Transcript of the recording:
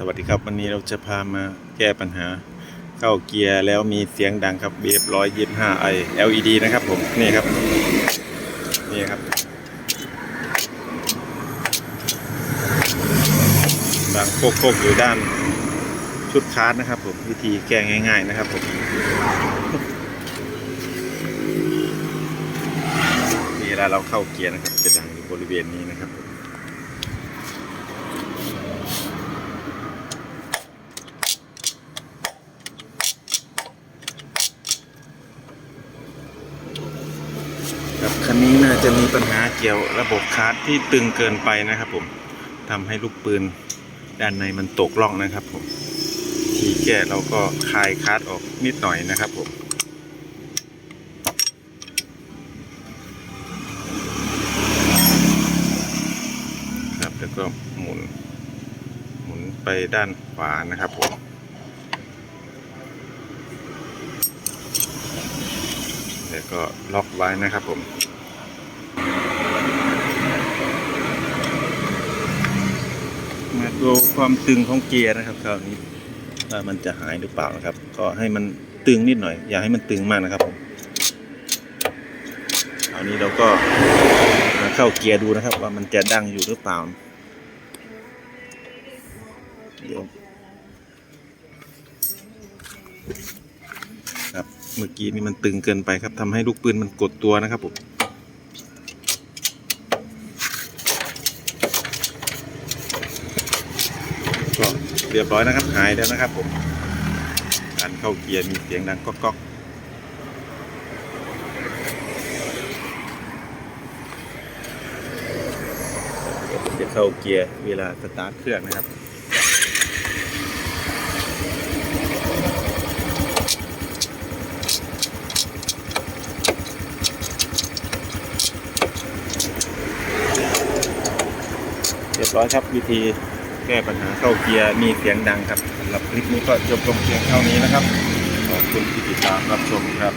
สวัสดีครับวันนี้เราจะพามาแก้ปัญหา เข้าเกียร์แล้วมีเสียงดังครับเบฟร้อยยี่ห้าไอ LED นะครับผมนี่ครับ นี่ครับดังโคกๆอยู่ด้านชุดคาร์ดนะครับผมวิธีแก้ง่าย ๆนะครับผมเวลาเราเข้าเกียร์นะครับ จะดังบริเวณนี้นะครับผม คันนี้น่าจะมีปัญหาเกี่ยวระบบคาร์ดที่ตึงเกินไปนะครับผมทำให้ลูกปืนด้านในมันตกล่องนะครับผมทีแก้เราก็คลายคาร์ดออกนิดหน่อยนะครับผมครับแล้วก็หมุนหมุนไปด้านขวานะครับผม แล้วก็ล็อกไว้นะครับผมมาดูความตึงของเกียร์นะครับคราวนี้ว่ามันจะหายหรือเปล่านะครับ ก็ให้มันตึงนิดหน่อย อย่าให้มันตึงมากนะครับผมคราวนี้เราก็มาเข้าเกียร์ดูนะครับ ว่ามันจะดังอยู่หรือเปล่าเดี๋ยว ครับ เมื่อกี้นี่มันตึงเกินไปครับทำให้ลูกปืนมันกดตัวนะครับผมก็เรียบร้อยนะครับหายแล้วนะครับผมการเข้าเกียร์มีเสียงดังก๊อกก๊อกจะเข้าเกียร์เวลาสตาร์ทเครื่องนะครับ เรียบร้อยครับวิธีแก้ปัญหาเข้าเกียร์มีเสียงดังครับสำหรับคลิปนี้ก็จบลงเพียงเท่านี้นะครับ ขอบคุณที่ติดตามรับชมครับ